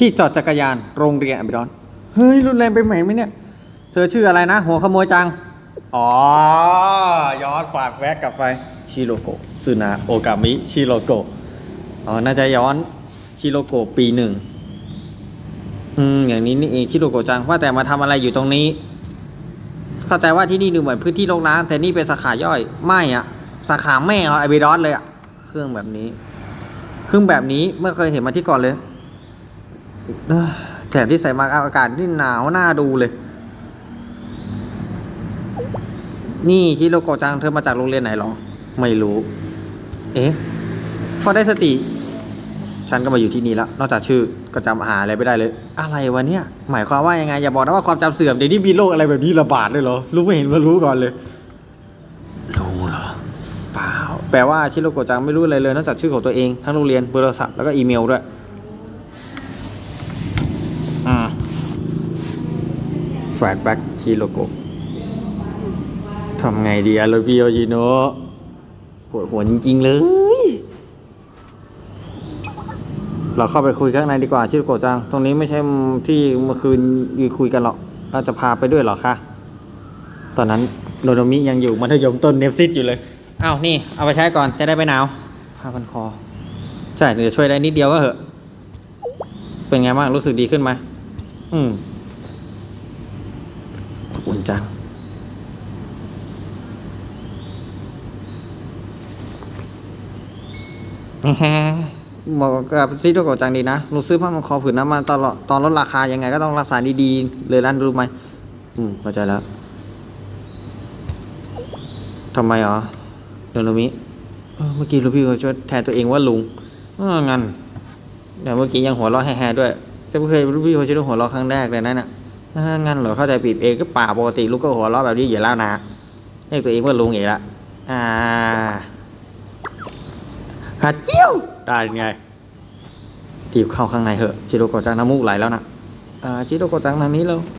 ที่จอดจักรยานโรงเรียนอบิดอนเฮ้ยรุนแรงไปไหมไหมเนี่ย เธอชื่ออะไรนะ หัวขโมยจัง อ๋อ ย้อนฝากแวกกลับไป ชิโรโกะซึนาโอกามิ ชิโรโกะ อ๋อ น่าจะย้อน ชิโรโกะปีหนึ่ง อืม อย่างนี้นี่เอง ชิโรโกะจัง ว่าแต่มาทำอะไรอยู่ตรงนี้ เข้าใจว่าที่นี่ดูเหมือนพื้นที่โรงน้ำแต่นี่เป็นสาขาย่อย ไม่อะสาขาแม่ของไอเบดอสเลยอะเครื่องแบบนี้ เครื่องแบบนี้ไม่เคยเห็นมาที่ก่อนเลยเอ้อ แถมที่ใส่มาอากาศที่หนาวหน้าดูเลย นี่ชิโรโกจังเธอมาจากโรงเรียนไหนหรอ ไม่รู้ เอ๊ะ พอได้สติ ฉันก็มาอยู่ที่นี่แล้ว นอกจากชื่อก็จำหาอะไรไม่ได้เลย อะไรวะเนี่ย หมายความว่ายังไง อย่าบอกนะว่าความจำเสื่อมเดี๋ยวนี้มีโรคอะไรแบบนี้ระบาดเลยเหรอ รู้ไม่เห็นว่ารู้ก่อนเลยรู้เหรอเปล่า แปลว่าชิโรโกจังไม่รู้อะไรเลย นอกจากชื่อของตัวเองทั้งโรงเรียนเบอร์โทรศัพท์แล้วก็อีเมลด้วย อ่า แฟลชแบ็กชิโรโกทำไงดีอะโรบิโอจิโนะปวดหัวจริง ๆ เลย เราเข้าไปคุยข้างในดีกว่าชิโรโกจัง ตรงนี้ไม่ใช่ที่เมื่อคืนยืนคุยกันหรอกเราจะพาไปด้วยหรอคะตอนนั้นโนโนมิยังอยู่มัธยมต้นเนฟซิตอยู่เลยอ้าวนี่ เอาไปใช้ก่อนจะได้ไปหนาวผ้าพันคอ ใช่เดี๋ยวช่วยได้นิดเดียวก็เหอะ เป็นไงบ้างรู้สึกดีขึ้นไหมอืม อุ่นจังแฮบอกกับซีโตโกะจังดีนะหนูซื้อผ้าพันคอผืนนั้นมาตลอดตอนลดราคายังไงก็ต้องรักษาดีๆ เลยร้านรู้ไหม อืมเข้าใจแล้วทำไมอ๋อโนโนมิเออเมื่อกี้ลูกพี่เขาช่วยแทนตัวเองว่าลุงเอองั้นแต่เมื่อกี้ยังหัวเราะแฮ่ๆด้วยก็ไม่เคยลูกพี่เขาช่วยหัวเราะครั้งแรกเลยนั่นน่ะ งั้นเหรอเข้าใจผิดเองก็ป่าปกติลูกก็หัวเราะแบบนี้อยู่แล้วนะเรียกตัวเองว่าลุงอีกละอ่าฮัดเจิ้วได้ไงรีบเข้าข้างในเหอะจิโรโกะจังน้ำมูกไหลแล้วนะอ่าจิโรโกะจังทางนี้แล้ว